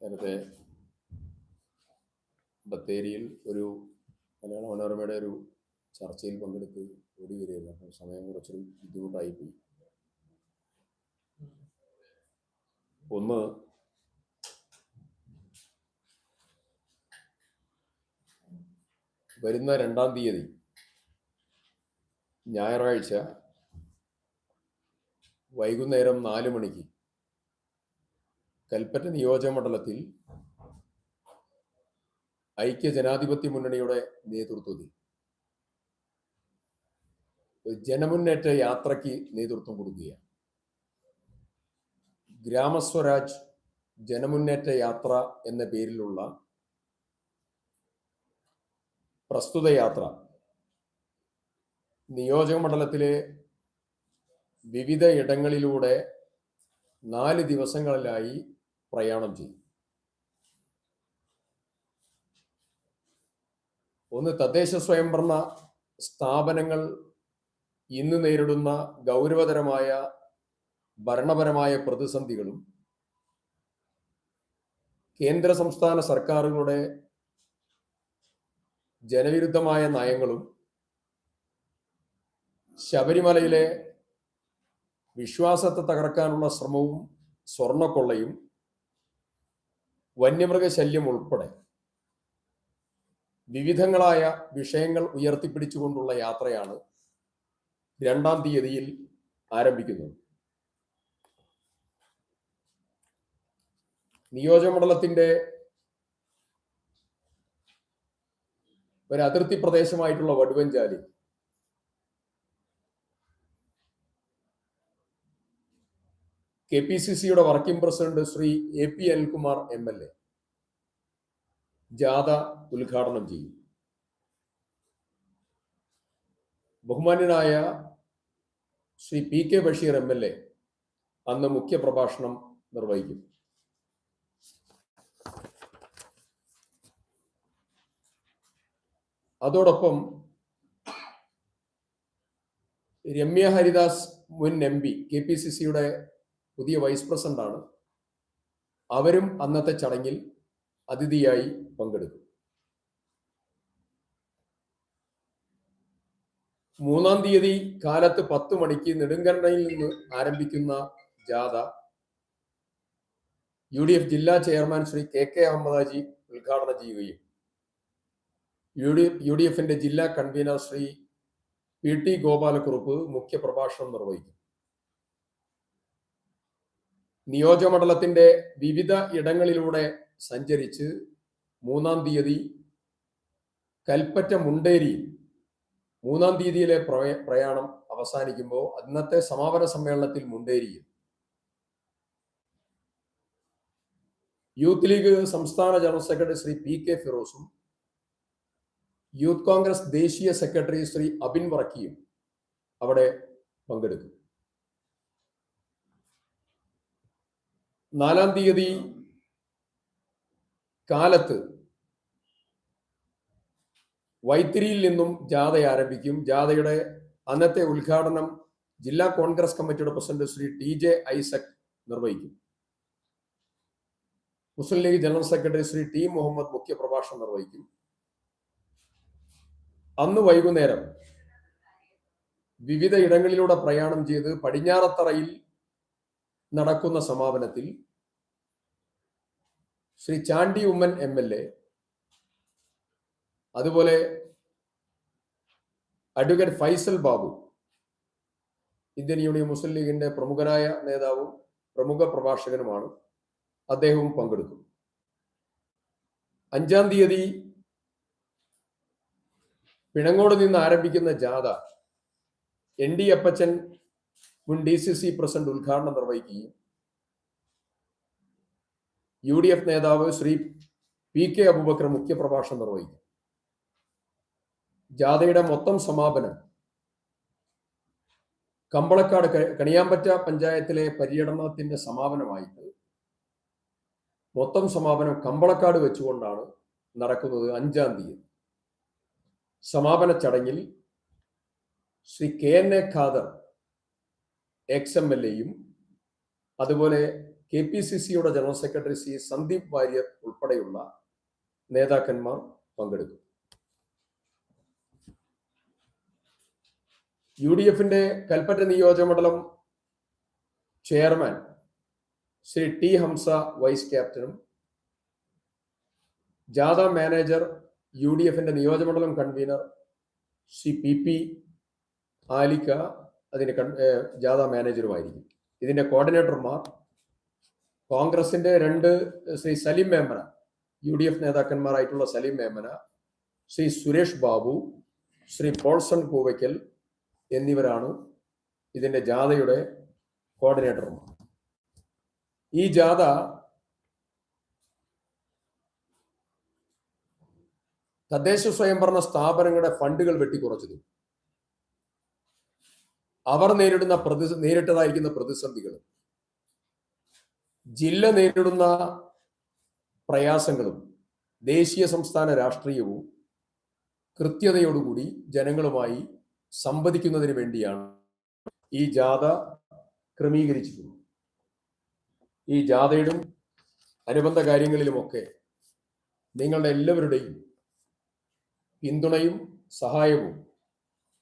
നേരത്തെ ബത്തേരിയിൽ ഒരു മലയാള മനോരമയുടെ ഒരു ചർച്ചയിൽ പങ്കെടുത്ത് ഓടി വരികയായിരുന്നു. അപ്പം സമയം കുറച്ചൊരു ബുദ്ധിമുട്ടായിപ്പോയി. ഒന്ന് വരുന്ന രണ്ടാം തീയതി ഞായറാഴ്ച വൈകുന്നേരം നാല് മണിക്ക് കൽപ്പറ്റ നിയോജക മണ്ഡലത്തിൽ ഐക്യ ജനാധിപത്യ മുന്നണിയുടെ നേതൃത്വത്തിൽ ജനമുന്നേറ്റ യാത്രയ്ക്ക് നേതൃത്വം കൊടുക്കുകയാണ്. ഗ്രാമസ്വരാജ് ജനമുന്നേറ്റ യാത്ര എന്ന പേരിലുള്ള പ്രസ്തുത യാത്ര നിയോജക മണ്ഡലത്തിലെ വിവിധ ഇടങ്ങളിലൂടെ നാല് ദിവസങ്ങളിലായി പ്രയാണം ചെയ്യും. ഒന്ന് തദ്ദേശ സ്വയംഭരണ സ്ഥാപനങ്ങൾ ഇന്ന് നേരിടുന്ന ഗൗരവതരമായ ഭരണപരമായ പ്രതിസന്ധികളും കേന്ദ്ര സംസ്ഥാന സർക്കാരുകളുടെ ജനവിരുദ്ധമായ നയങ്ങളും ശബരിമലയിലെ വിശ്വാസത്തെ തകർക്കാനുള്ള ശ്രമവും സ്വർണക്കൊള്ളയും വന്യമൃഗശല്യം ഉൾപ്പെടെ വിവിധങ്ങളായ വിഷയങ്ങൾ ഉയർത്തിപ്പിടിച്ചുകൊണ്ടുള്ള യാത്രയാണ് രണ്ടാം തീയതിയിൽ ആരംഭിക്കുന്നത് നിയോജകമണ്ഡലത്തിന്റെ ഒരു അതിർത്തി പ്രദേശമായിട്ടുള്ള വടുവഞ്ചാലി. കെ പി സി സിയുടെ working president Shri A P Anilkumar M L A. ജാഥ ഉദ്ഘാടനം ചെയ്യും. ബഹുമാന്യനായ Shri P K Basheer M L A അന്ന് മുഖ്യപ്രഭാഷണം നിർവഹിക്കും. അതോടൊപ്പം രമ്യ ഹരിദാസ് മുൻ M P K P C സിയുടെ പുതിയ വൈസ് പ്രസിഡന്റാണ്. അവരും അന്നത്തെ ചടങ്ങിൽ അതിഥിയായി പങ്കെടുക്കും. മൂന്നാം തീയതി കാലത്ത് പത്ത് മണിക്ക് നെടുങ്കണ്ടയിൽ നിന്ന് ആരംഭിക്കുന്ന ജാഥ യു ഡി എഫ് ജില്ലാ chairman Shri K K Ahammad Haji ഉദ്ഘാടനം ചെയ്യുകയും യു ഡി യു ഡി എഫിന്റെ ജില്ലാ convener Shri P T Gopalakurup മുഖ്യപ്രഭാഷണം നിർവഹിക്കും. നിയോജകമണ്ഡലത്തിന്റെ വിവിധ ഇടങ്ങളിലൂടെ സഞ്ചരിച്ച് മൂന്നാം തീയതി കൽപ്പറ്റ മുണ്ടേരിയിൽ മൂന്നാം തീയതിയിലെ പ്രയ- പ്രയാണം അവസാനിക്കുമ്പോൾ അന്നത്തെ സമാപന സമ്മേളനത്തിൽ മുണ്ടേരിയും യൂത്ത് ലീഗ് സംസ്ഥാന general secretary Shri P K ഫിറോസും Youth Congress ദേശീയ സെക്രട്ടറി ശ്രീ അബിൻ വർക്കിയും അവിടെ പങ്കെടുക്കും. നാലാം തീയതി കാലത്ത് വൈത്തിരിയിൽ നിന്നും ജാഥ ആരംഭിക്കും. ജാഥയുടെ അന്നത്തെ ഉദ്ഘാടനം ജില്ലാ കോൺഗ്രസ് കമ്മിറ്റിയുടെ president Shri T J Isaac നിർവഹിക്കും. Muslim League general secretary Shri T Muhammad മുഖ്യ പ്രഭാഷണം നിർവഹിക്കും. അന്ന് വൈകുന്നേരം വിവിധ ഇടങ്ങളിലൂടെ പ്രയാണം ചെയ്ത് പടിഞ്ഞാറത്തറയിൽ നടക്കുന്ന സമാപനത്തിൽ Shri Chandy Oommen M L A അതുപോലെ advocate Faisal Babu Indian Union Muslim ലീഗിന്റെ പ്രമുഖനായ നേതാവും പ്രമുഖ പ്രഭാഷകനുമാണ്. അദ്ദേഹവും പങ്കെടുക്കും. അഞ്ചാം തീയതി പിണങ്ങോട് നിന്ന് ആരംഭിക്കുന്ന ജാഥ എൻ ഡി അപ്പച്ചൻ മുൻ ഡി സി സി പ്രസിഡന്റ് ഉദ്ഘാടനം നിർവഹിക്കുകയും യു ഡി എഫ് നേതാവ് ശ്രീ പി കെ അബൂബക്കർ മുഖ്യപ്രഭാഷണം നിർവഹിക്കും. ജാഥയുടെ മൊത്തം സമാപനം. കമ്പളക്കാട് കണിയാമ്പറ്റ പഞ്ചായത്തിലെ പര്യടനത്തിന്റെ സമാപനമായിട്ട് മൊത്തം സമാപനം കമ്പളക്കാട് വെച്ചുകൊണ്ടാണ് നടക്കുന്നത് അഞ്ചാം തീയതി. സമാപന ചടങ്ങിൽ Shri K N A Khader ex M L എയും അതുപോലെ കെ പി സി സിയുടെ general secretary C Sandeep Varier ഉൾപ്പെടെയുള്ള നേതാക്കന്മാർ പങ്കെടുക്കും. യു ഡി എഫിന്റെ കൽപ്പറ്റ നിയോജകമണ്ഡലം chairman Shri T Hamza vice ക്യാപ്റ്റനും ജാഥ മാനേജർ യു ഡി എഫിന്റെ നിയോജകമണ്ഡലം convener Shri P P Alikka അതിന്റെ ജാഥ മാനേജറുമായിരിക്കും ഇതിന്റെ കോർഡിനേറ്റർമാർ കോൺഗ്രസിന്റെ രണ്ട് Shri Saleem Memana U D F നേതാക്കന്മാരായിട്ടുള്ള Saleem Memana Shri Suresh Babu Shri Paulson പൂവയ്ക്കൽ എന്നിവരാണ് ഇതിന്റെ ജാഥയുടെ കോർഡിനേറ്റർമാർ ഈ ജാഥ തദ്ദേശ സ്വയംഭരണ സ്ഥാപനങ്ങളുടെ ഫണ്ടുകൾ വെട്ടിക്കുറച്ചതും അവർ നേരിടുന്ന പ്രതി നേരിട്ടതായിരിക്കുന്ന പ്രതിസന്ധികളും ജില്ല നേരിടുന്ന പ്രയാസങ്ങളും ദേശീയ സംസ്ഥാന രാഷ്ട്രീയവും കൃത്യതയോടുകൂടി ജനങ്ങളുമായി സംവദിക്കുന്നതിന് വേണ്ടിയാണ് ഈ ജാഥ ക്രമീകരിച്ചിട്ടുള്ളത്. ഈ ജാഥയിലും അനുബന്ധ കാര്യങ്ങളിലുമൊക്കെ നിങ്ങളുടെ എല്ലാവരുടെയും പിന്തുണയും സഹായവും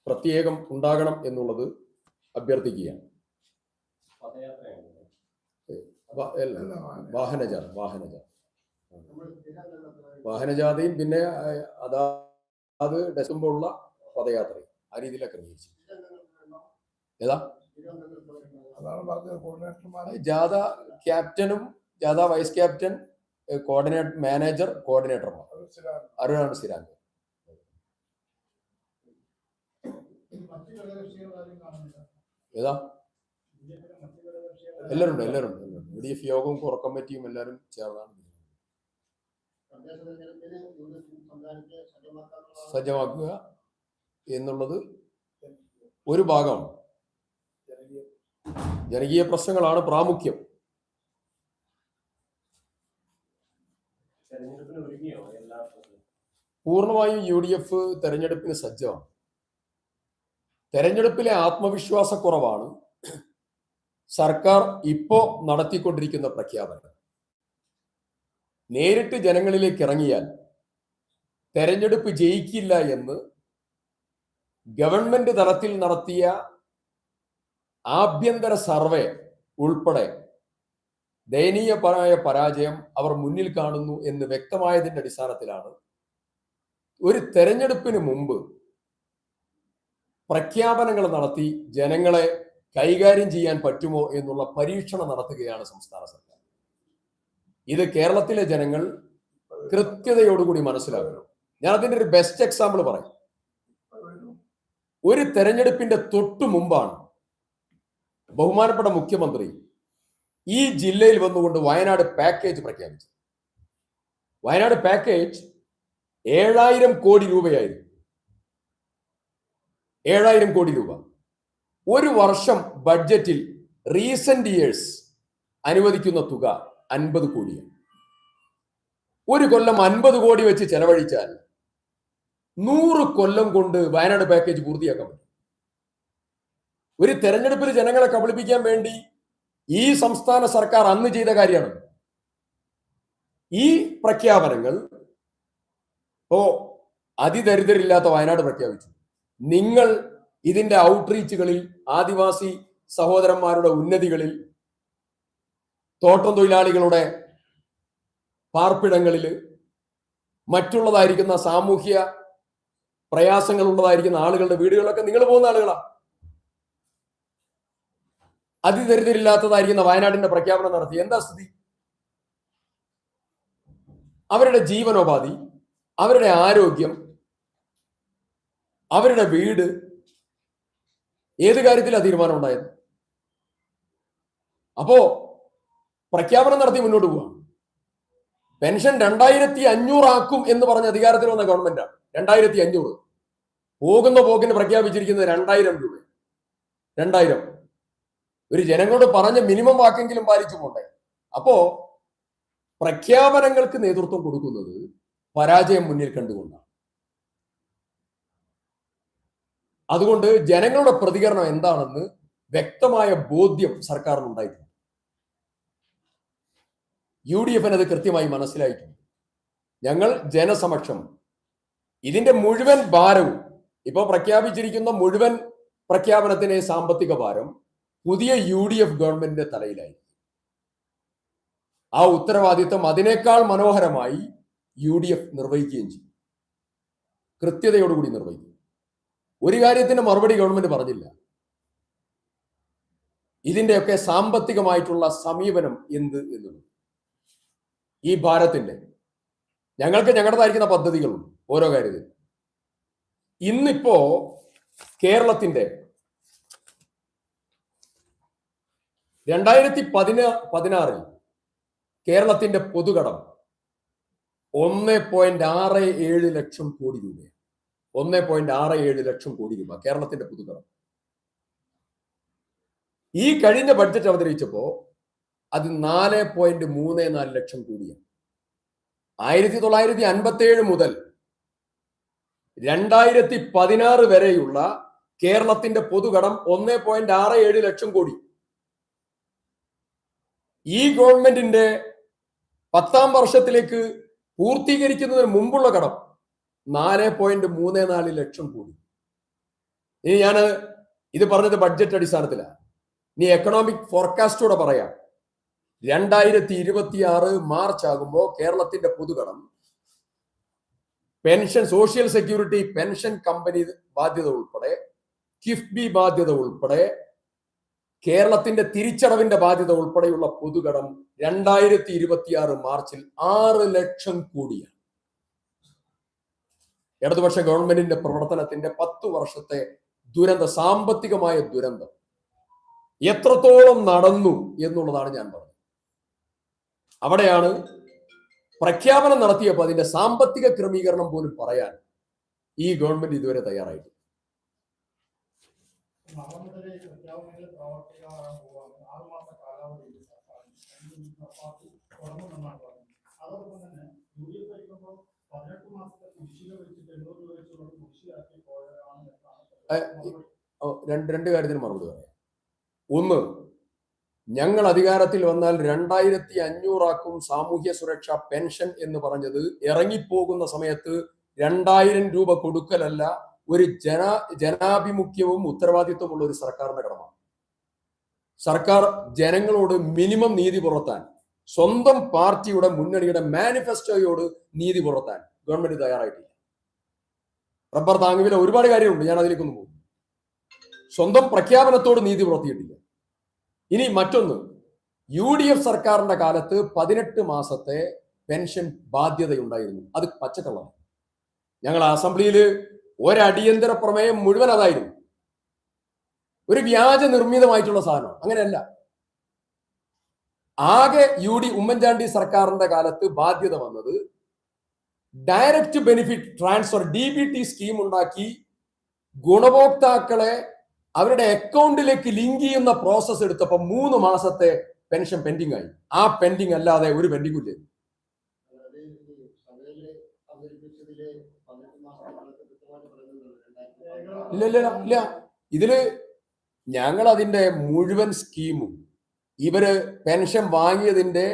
പ്രത്യേകം ഉണ്ടാകണം എന്നുള്ളത് അഭ്യർത്ഥിക്കുകയാണ്. വാഹനജാഥ വാഹനജാഥ. വാഹനജാഥയും പിന്നെ അഹ്, അതാത് ഉള്ള പദയാത്രയും. ആ രീതിയിലാണ് ക്രമീകരിച്ചു ഏതാ? അതാണ് പറഞ്ഞത് കോർഡിനേറ്റർമാർ ജാഥ ക്യാപ്റ്റനും ജാഥ വൈസ് ക്യാപ്റ്റൻ കോർഡിനേറ്റർ മാനേജർ കോർഡിനേറ്റർമാർ. അരുണാണ് സ്ഥിരാങ്ക ഏതാ എല്ലാരും എല്ലാരും എല്ലാവരും ഉണ്ട് എല്ലാവരും ഉണ്ട് യു ഡി എഫ് യോഗവും കോർ കമ്മിറ്റിയും എല്ലാവരും ചേർന്നാണ് സജ്ജമാക്കുക. എന്നുള്ളത് ഒരു ഭാഗമാണ് ജനകീയ പ്രശ്നങ്ങളാണ് പ്രാമുഖ്യം. പൂർണമായും യു ഡി എഫ് തെരഞ്ഞെടുപ്പിന് സജ്ജമാണ്. തെരഞ്ഞെടുപ്പിലെ ആത്മവിശ്വാസക്കുറവാണ് സർക്കാർ ഇപ്പോ നടത്തിക്കൊണ്ടിരിക്കുന്ന പ്രഖ്യാപനം. നേരിട്ട് ജനങ്ങളിലേക്ക് ഇറങ്ങിയാൽ തെരഞ്ഞെടുപ്പ് ജയിക്കില്ല എന്ന് ഗവൺമെന്റ് തലത്തിൽ നടത്തിയ ആഭ്യന്തര സർവേ ഉൾപ്പെടെ ദയനീയപരമായ പരാജയം അവർ മുന്നിൽ കാണുന്നു എന്ന് വ്യക്തമായതിന്റെ അടിസ്ഥാനത്തിലാണ് ഒരു തെരഞ്ഞെടുപ്പിന് മുമ്പ് പ്രഖ്യാപനങ്ങൾ നടത്തി ജനങ്ങളെ കൈകാര്യം ചെയ്യാൻ പറ്റുമോ എന്നുള്ള പരീക്ഷണം നടത്തുകയാണ് സംസ്ഥാന സർക്കാർ. ഇത് കേരളത്തിലെ ജനങ്ങൾ കൃത്യതയോടുകൂടി മനസ്സിലാക്കുന്നു. ഞാൻ അതിന്റെ ഒരു ബെസ്റ്റ് എക്സാമ്പിൾ പറയും. ഒരു തെരഞ്ഞെടുപ്പിന്റെ തൊട്ടു മുമ്പാണ് ബഹുമാനപ്പെട്ട മുഖ്യമന്ത്രി ഈ ജില്ലയിൽ വന്നുകൊണ്ട് വയനാട് പാക്കേജ് പ്രഖ്യാപിച്ചു. വയനാട് പാക്കേജ് ഏഴായിരം കോടി രൂപയായിരുന്നു. ഏഴായിരം കോടി രൂപ. ഒരു വർഷം ബഡ്ജറ്റിൽ റീസെന്റ് ഇയേഴ്സ് അനുവദിക്കുന്ന തുക അൻപത് കോടിയാണ്. ഒരു കൊല്ലം അൻപത് കോടി വെച്ച് ചെലവഴിച്ചാൽ നൂറ് കൊല്ലം കൊണ്ട് വയനാട് പാക്കേജ് പൂർത്തിയാക്കാൻ പറ്റും. ഒരു തെരഞ്ഞെടുപ്പിൽ ജനങ്ങളെ കബളിപ്പിക്കാൻ വേണ്ടി ഈ സംസ്ഥാന സർക്കാർ അന്ന് ചെയ്ത കാര്യമാണ്. ഈ പ്രഖ്യാപനങ്ങൾ ഓ അതിദരിദ്രരില്ലാത്ത വയനാട് പ്രഖ്യാപിച്ചു. നിങ്ങൾ ഇതിന്റെ ഔട്ട്റീച്ചുകളിൽ ആദിവാസി സഹോദരന്മാരുടെ ഉന്നതികളിൽ തോട്ടം തൊഴിലാളികളുടെ പാർപ്പിടങ്ങളിൽ മറ്റുള്ളതായിരിക്കുന്ന സാമൂഹ്യ പ്രയാസങ്ങൾ ഉള്ളതായിരിക്കുന്ന ആളുകളുടെ വീടുകളിലൊക്കെ നിങ്ങൾ പോകുന്ന ആളുകളാ. അതിദരിദ്രില്ലാത്തതായിരിക്കുന്ന വയനാടിന്റെ പ്രഖ്യാപനം നടത്തി. എന്താ സ്ഥിതി? അവരുടെ ജീവനോപാധി അവരുടെ ആരോഗ്യം അവരുടെ വീട് ഏത് കാര്യത്തിലാണ് തീരുമാനം ഉണ്ടായത് അപ്പോ പ്രഖ്യാപനം നടത്തി മുന്നോട്ട് പോവാ. പെൻഷൻ രണ്ടായിരത്തി അഞ്ഞൂറാക്കും എന്ന് പറഞ്ഞ അധികാരത്തിൽ വന്ന ഗവൺമെന്റാണ്. രണ്ടായിരത്തി അഞ്ഞൂറ്. പോകുന്ന പോക്കിന് പ്രഖ്യാപിച്ചിരിക്കുന്നത് രണ്ടായിരം രൂപ. രണ്ടായിരം. ഒരു ജനങ്ങളോട് പറഞ്ഞ മിനിമം വാക്കെങ്കിലും പാലിച്ചു പോണ്ടേ അപ്പോ പ്രഖ്യാപനങ്ങൾക്ക് നേതൃത്വം കൊടുക്കുന്നത് പരാജയം മുന്നിൽ കണ്ടുകൊണ്ടാണ്. അതുകൊണ്ട് ജനങ്ങളുടെ പ്രതികരണം എന്താണെന്ന് വ്യക്തമായ ബോധ്യം സർക്കാരിന് ഉണ്ടായിട്ടുണ്ട്. യു ഡി എഫിന് അത് കൃത്യമായി മനസ്സിലായിട്ടുണ്ട്. ഞങ്ങൾ ജനസമക്ഷം. ഇതിന്റെ മുഴുവൻ ഭാരവും ഇപ്പൊ പ്രഖ്യാപിച്ചിരിക്കുന്ന മുഴുവൻ പ്രഖ്യാപനത്തിനെ സാമ്പത്തിക ഭാരം പുതിയ യു ഡി എഫ് ഗവൺമെന്റിന്റെ തലയിലായി ആ ഉത്തരവാദിത്വം അതിനേക്കാൾ മനോഹരമായി യു ഡി എഫ് നിർവഹിക്കുകയും ചെയ്യും. കൃത്യതയോടുകൂടി നിർവഹിക്കും. ഒരു കാര്യത്തിന് മറുപടി ഗവൺമെന്റ് പറഞ്ഞില്ല. ഇതിന്റെയൊക്കെ സാമ്പത്തികമായിട്ടുള്ള സമീപനം എന്ത് എന്നുള്ളത്. ഈ ഭാരത്തിന്റെ ഞങ്ങൾക്ക് ഞങ്ങളുടേതായിരിക്കുന്ന പദ്ധതികളുണ്ട് ഓരോ കാര്യത്തിൽ ഇന്നിപ്പോ കേരളത്തിന്റെ രണ്ടായിരത്തി പതിനാ പതിനാറിൽ കേരളത്തിന്റെ പൊതുകടം ഒന്ന് പോയിന്റ് ആറ് ഏഴ് ലക്ഷം കോടി രൂപയാണ്. ഒന്ന് പോയിന്റ് ആറ് ഏഴ് ലക്ഷം കോടി രൂപ കേരളത്തിന്റെ പൊതുകടം. ഈ കഴിഞ്ഞ ബഡ്ജറ്റ് അവതരിപ്പിച്ചപ്പോ അത് നാല് പോയിന്റ് മൂന്ന് നാല് ലക്ഷം കോടിയാണ്. ആയിരത്തി തൊള്ളായിരത്തി അൻപത്തി ഏഴ് മുതൽ രണ്ടായിരത്തി പതിനാറ് വരെയുള്ള കേരളത്തിന്റെ പൊതുകടം ഒന്ന് പോയിന്റ് ആറ് ഏഴ് ലക്ഷം കോടി. ഈ ഗവൺമെന്റിന്റെ പത്താം വർഷത്തിലേക്ക് പൂർത്തീകരിക്കുന്നതിന് മുമ്പുള്ള കടം നാല് പോയിന്റ് മൂന്ന് നാല് ലക്ഷം കോടി. ഇനി ഞാൻ ഇത് പറഞ്ഞത് ബഡ്ജറ്റ് അടിസ്ഥാനത്തിലാണ് ഇനി എക്കണോമിക് ഫോർകാസ്റ്റോടെ പറയാം. രണ്ടായിരത്തി ഇരുപത്തിയാറ് മാർച്ച് ആകുമ്പോൾ കേരളത്തിന്റെ പൊതുകടം pension social security pension company ബാധ്യത ഉൾപ്പെടെ കിഫ്ബി ബാധ്യത ഉൾപ്പെടെ കേരളത്തിന്റെ തിരിച്ചടവിന്റെ ബാധ്യത ഉൾപ്പെടെയുള്ള പൊതുകടം രണ്ടായിരത്തി ഇരുപത്തിയാറ് മാർച്ചിൽ ആറ് ലക്ഷം കോടിയാണ്. ഇടതുപക്ഷ ഗവൺമെന്റിന്റെ പ്രവർത്തനത്തിന്റെ പത്തു വർഷത്തെ ദുരന്ത സാമ്പത്തികമായ ദുരന്തം എത്രത്തോളം നടന്നു എന്നുള്ളതാണ് ഞാൻ പറഞ്ഞത്. അവിടെയാണ് പ്രഖ്യാപനം നടത്തിയപ്പോൾ അതിന്റെ സാമ്പത്തിക ക്രമീകരണം പോലും പറയാൻ ഈ ഗവൺമെന്റ് ഇതുവരെ തയ്യാറായിട്ടില്ല. രണ്ട് രണ്ട് കാര്യത്തിന് മറുപടി പറയാം. ഒന്ന് ഞങ്ങൾ അധികാരത്തിൽ വന്നാൽ രണ്ടായിരത്തി അഞ്ഞൂറാക്കും സാമൂഹ്യ സുരക്ഷാ പെൻഷൻ എന്ന് പറഞ്ഞത് ഇറങ്ങിപ്പോകുന്ന സമയത്ത് രണ്ടായിരം രൂപ കൊടുക്കലല്ല ഒരു ജന ജനാഭിമുഖ്യവും ഉത്തരവാദിത്വമുള്ള ഒരു സർക്കാരിന്റെ കടമ. സർക്കാർ ജനങ്ങളോട് മിനിമം നീതി പുറത്താൻ സ്വന്തം പാർട്ടിയുടെ മുന്നണിയുടെ മാനിഫെസ്റ്റോയോട് നീതി പുറത്താൻ ഗവൺമെന്റ് തയ്യാറായിട്ടില്ല. റബ്ബർ താങ്ങുവില ഒരുപാട് കാര്യമുണ്ട് ഞാൻ അതിലേക്കൊന്നും പോകും സ്വന്തം പ്രഖ്യാപനത്തോട് നീതി പുറത്തിയിട്ടില്ല ഇനി മറ്റൊന്ന്. യു ഡി എഫ് സർക്കാരിന്റെ കാലത്ത് പതിനെട്ട് മാസത്തെ പെൻഷൻ ബാധ്യതയുണ്ടായിരുന്നു. അത് പച്ചക്കള്ളമാണ്. ഞങ്ങൾ അസംബ്ലിയിൽ ഒരടിയന്തര പ്രമേയം മുഴുവൻ അതായിരുന്നു. ഒരു വ്യാജ നിർമ്മിതമായിട്ടുള്ള സാധനം അങ്ങനെയല്ല. ആകെ യു ഡി ഉമ്മൻചാണ്ടി സർക്കാരിന്റെ കാലത്ത് ബാധ്യത വന്നത് direct benefit transfer D B T scheme ഉണ്ടാക്കി ഗുണഭോക്താക്കളെ അവരുടെ അക്കൗണ്ടിലേക്ക് ലിങ്ക് ചെയ്യുന്ന പ്രോസസ്സ് എടുത്തപ്പോൾ മൂന്ന് മാസത്തെ പെൻഷൻ പെൻഡിങ് ആയി. ആ പെൻഡിങ് അല്ലാതെ ഒരു പെൻഡിങ്ങും ഇല്ല. പറയുന്നുണ്ട് ഇല്ല ഇല്ല ഇല്ല. ഇതിൽ ഞങ്ങൾ അതിന്റെ മുഴുവൻ സ്കീമും ഇവർ പെൻഷൻ വാങ്ങിയതിന്റെ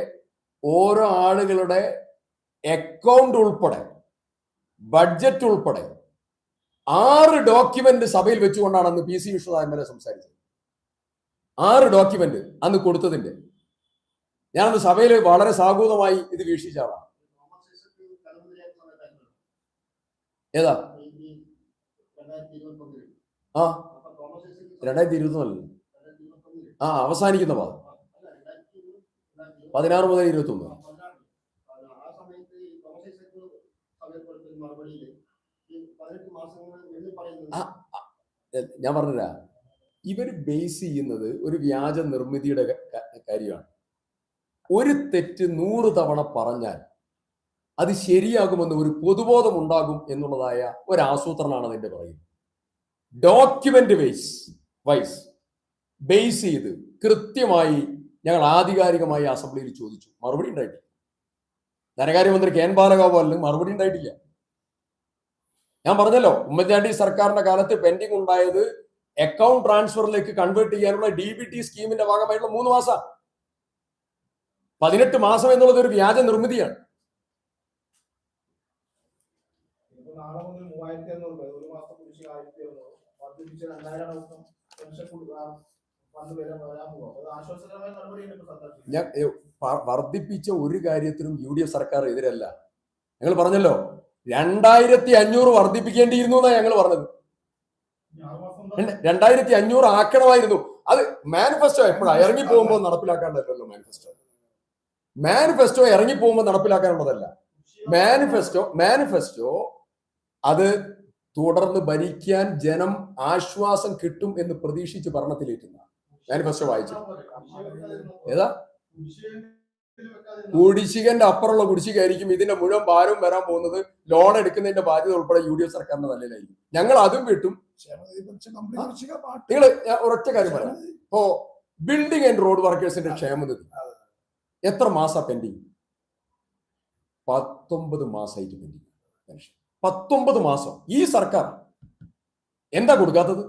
ഓരോ ആളുകളുടെ അക്കൗണ്ട് ഉൾപ്പെടെ ബഡ്ജറ്റ് ഉൾപ്പെടെ ആറ് ഡോക്യുമെന്റ് സഭയിൽ വെച്ചുകൊണ്ടാണ് അന്ന് പി സി വിശ്വനാഥൻ സംസാരിച്ചത്. ആറ് ഡോക്യുമെന്റ് അന്ന് കൊടുത്തതിന്റെ. ഞാനന്ന് സഭയിൽ വളരെ സാഗൂതമായി ഇത് വീക്ഷിച്ച ആളാണ്. ഏതാ? ആ. രണ്ടായിരത്തി ഇരുപത്തിനാലിൽ ഇരുപത്തി ഒന്നിൽ ആ അവസാനിക്കുന്ന പാദം. പതിനാറ് മുതൽ ഇരുപത്തി ഒന്ന് പതിനാറ് ആ സമയത്ത് ഈ തോമസ് ഐസക് സഭയിൽ കൊടുത്ത മറുപടിയിൽ ഈ പതിനെട്ട് മാസങ്ങൾ എണ്ണി പറയുന്നത് ആ, എ- ഞാൻ പറഞ്ഞില്ല ഇവർ ബേസ് ചെയ്യുന്നത് ഒരു വ്യാജ നിർമ്മിതിയുടെ കാര്യമാണ്. ഒരു തെറ്റ് നൂറ് തവണ പറഞ്ഞാൽ അത് ശരിയാകുമെന്ന് ഒരു പൊതുബോധം ഉണ്ടാകും എന്നുള്ളതായ ഒരു ആസൂത്രണമാണ് അതിന്റെ പറയുന്നത് ഡോക്യുമെന്റ് വൈസ് വൈസ് ബേസ് ചെയ്ത് കൃത്യമായി ഞങ്ങൾ ആധികാരികമായി അസംബ്ലിയിൽ ചോദിച്ചു. മറുപടി ഉണ്ടായിട്ടില്ല. ധനകാര്യമന്ത്രി കെ എൻ ബാലഗോപാലിന് മറുപടി ഉണ്ടായിട്ടില്ല. ഞാൻ പറഞ്ഞല്ലോ ഉമ്മൻചാണ്ടി സർക്കാരിന്റെ കാലത്ത് പെൻഡിങ് ഉണ്ടായത് അക്കൗണ്ട് ട്രാൻസ്ഫറിലേക്ക് കൺവേർട്ട് ചെയ്യാനുള്ള ഡി ബി ടി സ്കീമിന്റെ ഭാഗമായിട്ടുള്ള മൂന്ന് മാസം. പതിനെട്ട് മാസം എന്നുള്ളത് ഒരു വ്യാജ നിർമ്മിതിയാണ്. ഞാൻ വർദ്ധിപ്പിച്ച ഒരു കാര്യത്തിനും യു ഡി എഫ് സർക്കാർ എതിരല്ല. നിങ്ങൾ പറഞ്ഞല്ലോ രണ്ടായിരത്തി അഞ്ഞൂറ് വർദ്ധിപ്പിക്കേണ്ടിയിരുന്നു എന്നാണ് ഞങ്ങൾ പറഞ്ഞത്. രണ്ടായിരത്തി അഞ്ഞൂറ് ആക്കണമായിരുന്നു. അത് മാനിഫെസ്റ്റോ എപ്പോഴാ? ഇറങ്ങി പോകുമ്പോൾ നടപ്പിലാക്കാണ്ടല്ലോ മാനിഫെസ്റ്റോ മാനിഫെസ്റ്റോ ഇറങ്ങി പോകുമ്പോൾ നടപ്പിലാക്കാനുള്ളതല്ല. മാനിഫെസ്റ്റോ മാനിഫെസ്റ്റോ അത് തുടർന്ന് ഭരിക്കാൻ ജനം ആശ്വാസം കിട്ടും എന്ന് പ്രതീക്ഷിച്ച് ഭരണത്തിലേറ്റുന്ന മാനിഫെസ്റ്റോ വായിച്ചു. ഏതാ? കുടിശ്ശികന്റെ അപ്പുറമുള്ള കുടിശ്ശികയായിരിക്കും ഇതിന്റെ മുഴുവൻ ഭാരവും വരാൻ പോകുന്നത്. ലോൺ എടുക്കുന്നതിന്റെ ബാധ്യത ഉൾപ്പെടെ യു ഡി എഫ് സർക്കാരിന്റെ തലയിലായിരിക്കും. ഞങ്ങൾ അതും വിട്ടും. നിങ്ങൾ ഒരൊറ്റ കാര്യം പറയാം. ഇപ്പോ ബിൽഡിംഗ് ആൻഡ് റോഡ് വർക്കേഴ്സിന്റെ ക്ഷേമനിധി. എത്ര മാസാ പെൻഡിങ് പത്തൊമ്പത് മാസമായിട്ട് പെൻഡിങ് പെൻഷൻ പത്തൊമ്പത് മാസം. ഈ സർക്കാർ എന്താ കൊടുക്കാത്തത്?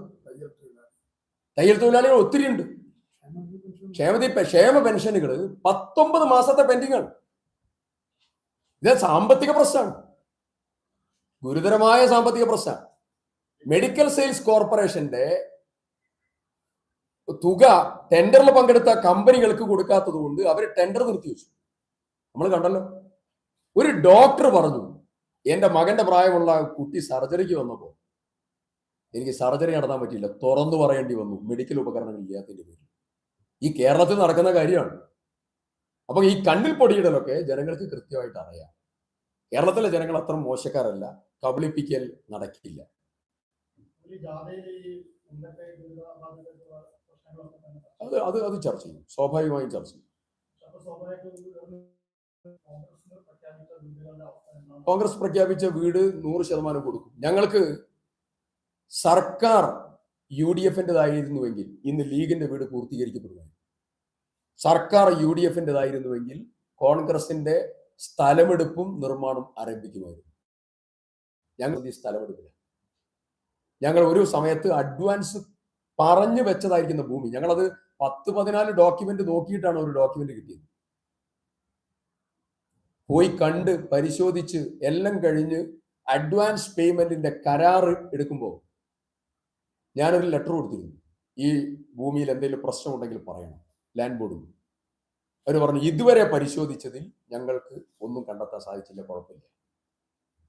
തയ്യൽ തൊഴിലാളികൾ ഒത്തിരി ഉണ്ട് ക്ഷേമതി ക്ഷേമ പെൻഷനുകൾ പത്തൊമ്പത് മാസത്തെ പെൻഡിങ് ആണ് ഇത് സാമ്പത്തിക പ്രശ്നമാണ് ഗുരുതരമായ സാമ്പത്തിക പ്രശ്നമാണ് മെഡിക്കൽ സെയിൽസ് കോർപ്പറേഷന്റെ തുക ടെൻഡറിൽ പങ്കെടുത്ത കമ്പനികൾക്ക് കൊടുക്കാത്തത് കൊണ്ട് അവർ ടെൻഡർ നിർത്തിവെച്ചു നമ്മൾ കണ്ടല്ലോ. ഒരു ഡോക്ടർ പറഞ്ഞു എന്റെ മകന്റെ പ്രായമുള്ള കുട്ടി സർജറിക്ക് വന്നപ്പോൾ എനിക്ക് സർജറി നടത്താൻ പറ്റിയില്ല. തുറന്നു പറയേണ്ടി വന്നു. മെഡിക്കൽ ഉപകരണങ്ങൾ ഇല്ലാത്തതിന്റെ പേരിൽ. ഈ കേരളത്തിൽ നടക്കുന്ന കാര്യമാണ്. അപ്പൊ ഈ കണ്ണിൽ പൊടിയിടലൊക്കെ ജനങ്ങൾക്ക് കൃത്യമായിട്ട് അറിയാം. കേരളത്തിലെ ജനങ്ങൾ അത്ര മോശക്കാരല്ല. കബളിപ്പിക്കൽ നടക്കില്ല. അത് അത് അത് ചർച്ച ചെയ്യും. സ്വാഭാവികമായും ചർച്ച ചെയ്യും. കോൺഗ്രസ് പ്രഖ്യാപിച്ച വീട് നൂറ് ശതമാനം കൊടുക്കും. ഞങ്ങൾക്ക് സർക്കാർ യു ഡി എഫിന്റെതായിരുന്നുവെങ്കിൽ ഇന്ന് ലീഗിന്റെ വീട് പൂർത്തീകരിക്കപ്പെടുമായിരുന്നു. സർക്കാർ യു ഡി എഫിന്റെതായിരുന്നുവെങ്കിൽ കോൺഗ്രസിന്റെ സ്ഥലമെടുപ്പും നിർമ്മാണം ആരംഭിക്കുമായിരുന്നു. ഞങ്ങൾ ഈ സ്ഥലമെടുപ്പില്ല. ഞങ്ങൾ ഒരു സമയത്ത് അഡ്വാൻസ് പറഞ്ഞു വെച്ചതായിരിക്കുന്ന ഭൂമി. ഞങ്ങളത് പത്ത് പതിനാല് ഡോക്യുമെന്റ് നോക്കിയിട്ടാണ് ഒരു ഡോക്യുമെന്റ് കിട്ടിയത്. പോയി കണ്ട് പരിശോധിച്ച് എല്ലാം കഴിഞ്ഞ് അഡ്വാൻസ് പേയ്മെന്റിന്റെ കരാർ എടുക്കുമ്പോൾ ഞാനൊരു ലെറ്റർ കൊടുത്തിരുന്നു. ഈ ഭൂമിയിൽ എന്തെങ്കിലും പ്രശ്നമുണ്ടെങ്കിൽ പറയണം. ലാൻഡ് ബോർഡും അവർ പറഞ്ഞു ഇതുവരെ പരിശോധിച്ചതിൽ ഞങ്ങൾക്ക് ഒന്നും കണ്ടെത്താൻ സാധിച്ചില്ല കുഴപ്പമില്ല.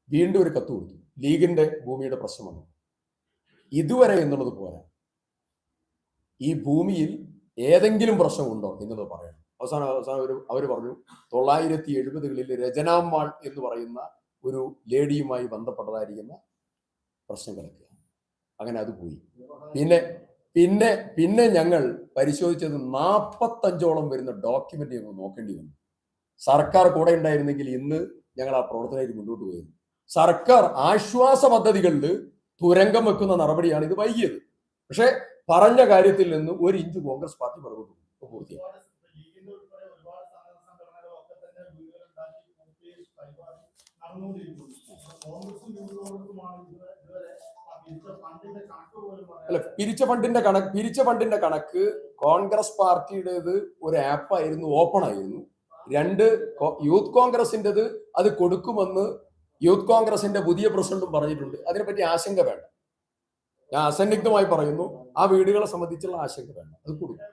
വീണ്ടും ഒരു കത്ത് കൊടുത്തു. ലീഗിന്റെ ഭൂമിയുടെ പ്രശ്നമാണ് ഇതുവരെ എന്നുള്ളത് പോരാ. ഈ ഭൂമിയിൽ ഏതെങ്കിലും പ്രശ്നമുണ്ടോ എന്നുള്ളത് പറയണം. അവസാനം അവസാനം അവർ അവർ പറഞ്ഞു തൊള്ളായിരത്തി എഴുപതുകളിൽ രചനാമ്മാൾ എന്ന് പറയുന്ന ഒരു ലേഡിയുമായി ബന്ധപ്പെട്ടതായിരിക്കുന്ന പ്രശ്നങ്ങളൊക്കെ അങ്ങനെ അത് പോയി. പിന്നെ പിന്നെ പിന്നെ ഞങ്ങൾ പരിശോധിച്ചത് നാൽപ്പത്തഞ്ചോളം വരുന്ന ഡോക്യുമെന്റ് ഞങ്ങൾ നോക്കേണ്ടി വന്നു. സർക്കാർ കൂടെ ഉണ്ടായിരുന്നെങ്കിൽ ഇന്ന് ഞങ്ങൾ ആ പ്രവർത്തനമായിട്ട് മുന്നോട്ട് പോയിരുന്നു. സർക്കാർ ആശ്വാസ പദ്ധതികളിൽ തുരങ്കം വെക്കുന്ന നടപടിയാണ് ഇത് വൈകിയത്. പക്ഷെ പറഞ്ഞ കാര്യത്തിൽ നിന്ന് ഒരു ഇഞ്ച് കോൺഗ്രസ് പാർട്ടി പുറകോട്ട് പൂർത്തിയായി കോൺഗ്രസും അല്ല പിരിച്ച ഫണ്ടിന്റെ കണക്ക് പിരിച്ച ഫണ്ടിന്റെ കണക്ക് കോൺഗ്രസ് പാർട്ടിയുടേത് ഒരു ആപ്പായിരുന്നു ഓപ്പൺ ആയിരുന്നു രണ്ട് യൂത്ത് കോൺഗ്രസിന്റെത് അത് കൊടുക്കുമെന്ന് യൂത്ത് കോൺഗ്രസിന്റെ പുതിയ പ്രസിഡന്റും പറഞ്ഞിട്ടുണ്ട്. അതിനെപ്പറ്റി ആശങ്ക വേണ്ട. ഞാൻ അസന്നിഗ്ധമായി പറയുന്നു ആ വീടുകളെ സംബന്ധിച്ചുള്ള ആശങ്ക വേണ്ട. അത് കൊടുക്കും.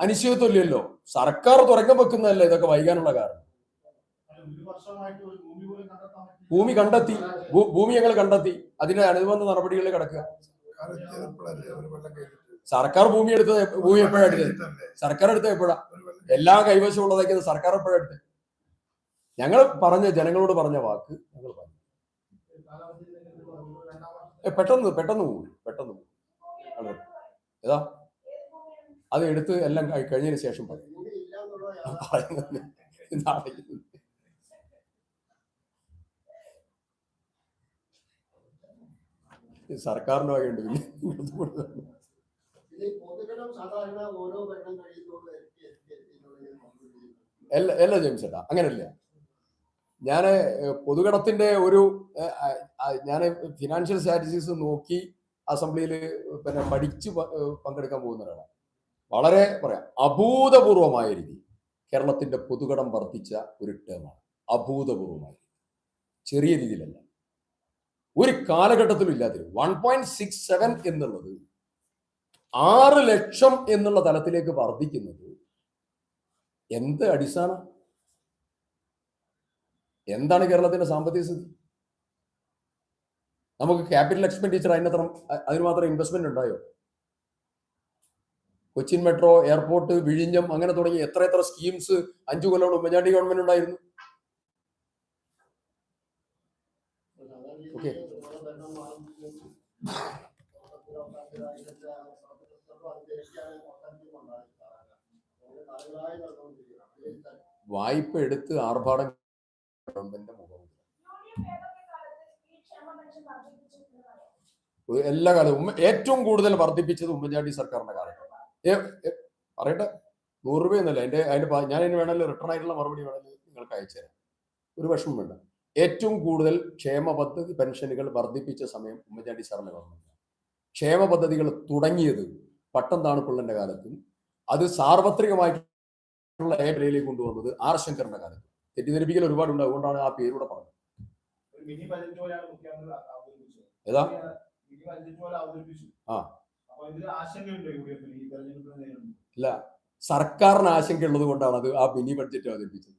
അനിശ്ചിതത്വമില്ലല്ലോ സർക്കാർ തുറക്കം വെക്കുന്നതല്ല ഇതൊക്കെ വൈകാനുള്ള കാരണം? ഭൂമി കണ്ടെത്തി ഭൂമി ഞങ്ങൾ കണ്ടെത്തി. അതിന് അനുബന്ധ നടപടികളിൽ കിടക്കുക. സർക്കാർ ഭൂമി എടുത്തത് ഭൂമി എപ്പോഴാണ് എടുത്തത്? സർക്കാർ എടുത്തത് എപ്പോഴാ? എല്ലാ കൈവശം ഉള്ളതാക്കിയത് സർക്കാർ എപ്പോഴാണ് എടുത്തത്? ഞങ്ങൾ പറഞ്ഞ ജനങ്ങളോട് പറഞ്ഞ വാക്ക് ഞങ്ങൾ പറഞ്ഞു. പെട്ടെന്ന് പെട്ടെന്ന് പോകും പെട്ടെന്ന് പോകും ഏതാ? അത് എടുത്ത് എല്ലാം കഴി- കഴിഞ്ഞതിന് ശേഷം പറയും. പറയുന്നത് ഇതാണ് സർക്കാരിന്റെ വകയുണ്ട് പിന്നെ ഇങ്ങനത്തെ കൊടുത്തത്. ഇത് പൊതുഗണം സാധാരണ ഓരോ ഭരണം കഴിയുന്നതോട് ഇരട്ടി ഇരട്ടി ഇരട്ടി നമ്മൾ ചെയ്യുന്നത്. അല്ല അല്ല ജെയിംസ് ചേട്ടാ അങ്ങനല്ല ഞാൻ പൊതുകടത്തിന്റെ ഒരു ഞാൻ ഫിനാൻഷ്യൽ സ്ട്രാറ്റജീസ് നോക്കി അസംബ്ലിയിൽ പിന്നെ പഠിച്ച് പങ്കെടുക്കാൻ പോകുന്ന ഒരാളാണ് വളരെ പറയാം അഭൂതപൂർവമായ രീതി കേരളത്തിന്റെ പൊതുകടം വർദ്ധിച്ച ഒരു ടേമാണ് അഭൂതപൂർവമായ രീതി. ചെറിയ രീതിയിലല്ല ഒരു കാലഘട്ടത്തിലും ഇല്ലാതെ വൺ പോയിന്റ് സിക്സ് സെവൻ എന്നുള്ളത് ആറ് ലക്ഷം എന്നുള്ള തലത്തിലേക്ക് വർദ്ധിക്കുന്നത് എന്ത് അടിസ്ഥാനം? എന്താണ് കേരളത്തിന്റെ സാമ്പത്തിക സ്ഥിതി? നമുക്ക് ക്യാപിറ്റൽ എക്സ്പെൻഡിച്ചർ അതിനത്ര അതിന് മാത്രം ഇൻവെസ്റ്റ്മെന്റ് ഉണ്ടായോ? കൊച്ചിൻ മെട്രോ എയർപോർട്ട് വിഴിഞ്ഞം അങ്ങനെ തുടങ്ങി എത്ര എത്ര സ്കീംസ് അഞ്ചു കൊല്ലം ഉമ്മൻചാണ്ടി ഗവൺമെന്റ് ഉണ്ടായിരുന്നു. വായ്പ എടുത്ത് ആർഭാടം ഗവൺമെന്റിന്റെ മുഖം ഒരു എല്ലാ കാലവും ഉമ്മ ഏറ്റവും കൂടുതൽ വർദ്ധിപ്പിച്ചത് ഉമ്മൻചാണ്ടി സർക്കാരിന്റെ കാലത്ത്. പറയട്ടെ? നൂറ് രൂപയൊന്നുമല്ല. അതിന്റെ അതിന്റെ ഞാൻ അതിന് വേണമെങ്കിൽ റിട്ടേൺ ആയിട്ടുള്ള മറുപടി വേണമെങ്കിൽ നിങ്ങൾക്ക് അയച്ചു തരാം ഒരു വിഷമം വേണ്ട ഏറ്റവും കൂടുതൽ ക്ഷേമ പദ്ധതി പെൻഷനുകൾ വർദ്ധിപ്പിച്ച സമയം ഉമ്മൻചാണ്ടി സാറിന്റെ ഗവൺമെന്റ് ക്ഷേമ പദ്ധതികൾ തുടങ്ങിയത് പട്ടം താണുപിള്ളന്റെ കാലത്തും അത് സാർവത്രികമായിട്ടുള്ള ഏരിയയിലേക്ക് കൊണ്ടുവന്നത് ആർ ശങ്കറിന്റെ കാലത്ത്. തെറ്റിദ്ധരിപ്പിക്കൽ ഒരുപാടുണ്ട് അതുകൊണ്ടാണ് ആ പേരൂടെ പറഞ്ഞത്. ഏതാ? ആ. ഇല്ല. സർക്കാരിന് ആശങ്കയുള്ളത് കൊണ്ടാണ് അത് ആ മിനി ബഡ്ജറ്റ് അവതരിപ്പിച്ചത്.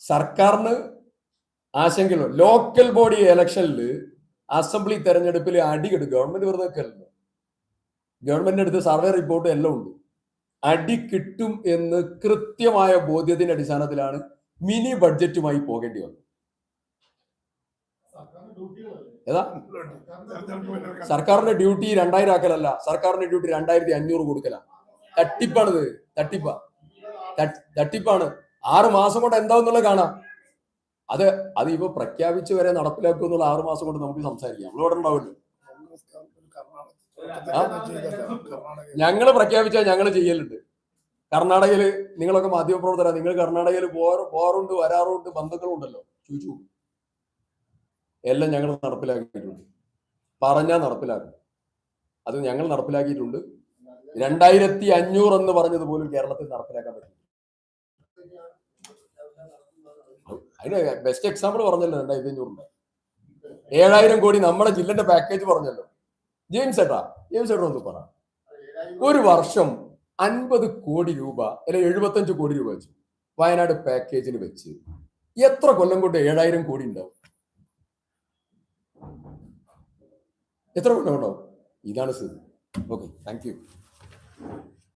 സർക്കാരിന് ആശങ്കയുള്ളൂ ലോക്കൽ ബോഡി ഇലക്ഷനിൽ അസംബ്ലി തെരഞ്ഞെടുപ്പിൽ അടികിടും ഗവൺമെന്റ് വെറുതെ വെക്കല്ലോ ഗവൺമെന്റിന്റെ അടുത്ത് സർവേ റിപ്പോർട്ട് എല്ലാം ഉണ്ട്. അടി കിട്ടും എന്ന് കൃത്യമായ ബോധ്യത്തിന്റെ അടിസ്ഥാനത്തിലാണ് മിനി ബഡ്ജറ്റുമായി പോകേണ്ടി വന്നത്. ഏതാ? സർക്കാരിന്റെ ഡ്യൂട്ടി രണ്ടായിരം ആക്കലല്ല. സർക്കാരിന്റെ ഡ്യൂട്ടി രണ്ടായിരത്തി അഞ്ഞൂറ് കൊടുക്കലാണ് തട്ടിപ്പാണിത്. തട്ടിപ്പാ. തട്ടിപ്പാണ്. ആറ് മാസം കൊണ്ട് എന്താന്നുള്ളത് കാണാം. അത് അത് ഇപ്പൊ പ്രഖ്യാപിച്ചു വരെ നടപ്പിലാക്കും എന്നുള്ള ആറു മാസം കൊണ്ട് നമുക്ക് സംസാരിക്കാം. നമ്മളിവിടെ ഉണ്ടാവില്ല ആ? ഞങ്ങൾ പ്രഖ്യാപിച്ചാൽ ഞങ്ങൾ ചെയ്യലുണ്ട്. കർണാടകയിൽ നിങ്ങളൊക്കെ മാധ്യമപ്രവർത്തകരാണ് നിങ്ങൾ കർണാടകയിൽ പോകാറ് പോറുണ്ട് വരാറുണ്ട് ബന്ധങ്ങളുണ്ടല്ലോ ചോദിച്ചു എല്ലാം ഞങ്ങൾ നടപ്പിലാക്കിയിട്ടുണ്ട്. പറഞ്ഞാൽ നടപ്പിലാക്കും. അത് ഞങ്ങൾ നടപ്പിലാക്കിയിട്ടുണ്ട്. രണ്ടായിരത്തി അഞ്ഞൂറ് എന്ന് പറഞ്ഞത് പോലും കേരളത്തിൽ നടപ്പിലാക്കാൻ പറ്റും അതിന് ബെസ്റ്റ് എക്സാമ്പിൾ പറഞ്ഞല്ലോ രണ്ടായിരത്തി അഞ്ഞൂറിന്റെ ഏഴായിരം കോടി നമ്മുടെ ജില്ലന്റെ പാക്കേജ് പറഞ്ഞല്ലോ. ജെയിംസ് ഏട്ടാ ജെയിംസ് ഏട്ടാ ഒന്ന് പറ. ഒരു വർഷം അൻപത് കോടി രൂപ അല്ലെങ്കിൽ എഴുപത്തഞ്ച് കോടി രൂപ വെച്ച് വയനാട് പാക്കേജിന് വെച്ച് എത്ര കൊല്ലം കൊണ്ട് ഏഴായിരം കോടി ഉണ്ടാവും? എത്ര കൊല്ലം ഉണ്ടാവും ഇതാണ് സ്ഥിതി. Okay thank you